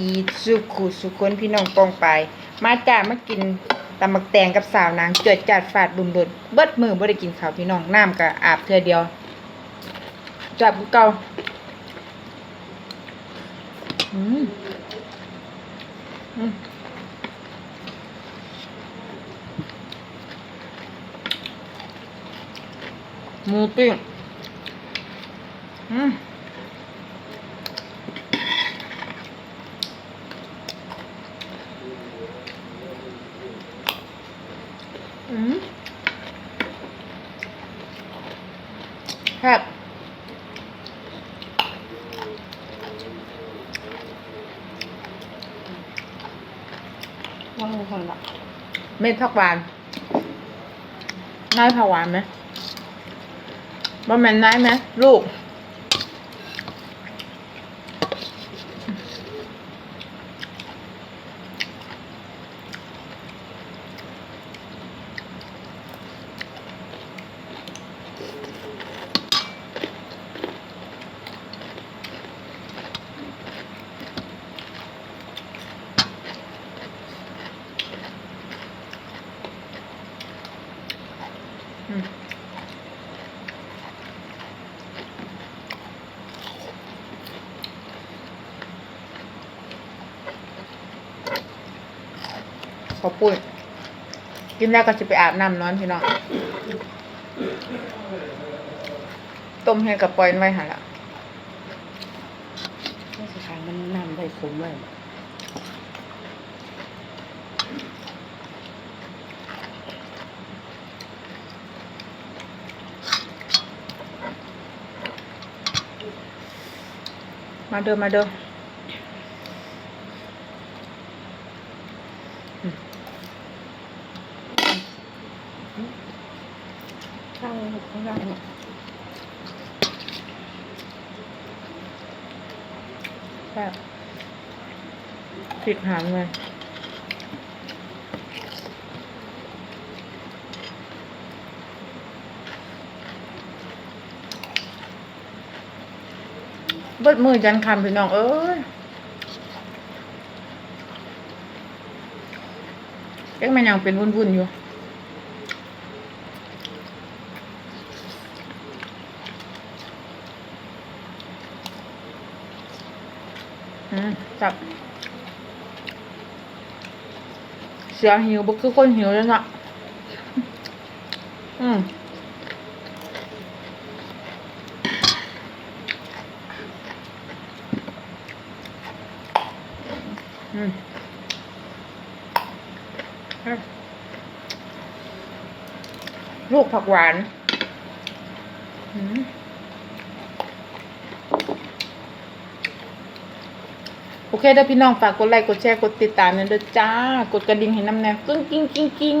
อีสุขุสุคนพี่น้องปองไป มาจ้ามากินตำบักแตงกับสาวนางเจือดจัดฝาดบุญบุญเบิดมือบ่ได้กินข้าวพี่น้องน้ำก็อาบเทื่อเดียว จับกูเก่าอืมอืมหมูปิ้งอืม อืม ครับว่างคนละเม็ดผักหวานนายผักหวานไหมบะแมนนายไหมลูก ขอปุ้ยกินแล้วก็จะไปอาบน้ำนอนพี่น้องต้มให้กับปล่อยไว้หันละไม่สุดท้ายมันน้ำได้สมเลย มาเด้อมาเด้อข้างข้างล่างเนี่ยแบบพริดหามเลย เบิดมือจันคำพี่น้องเอ้ยยังมันยังเป็นวุ่นๆอยู่อืมจับเสือหิวบ่คือคนหิวแล้วนะอืม อืมลูกผักหวานอืมโอเคเด้าพี่น้องฝากกดไลค์กดแชร์กดติดตามเนี่ยเด้อจ้า กดกระดิ่งให้น้ำแนวกึ้งกิ้งกิ้งกิ้ง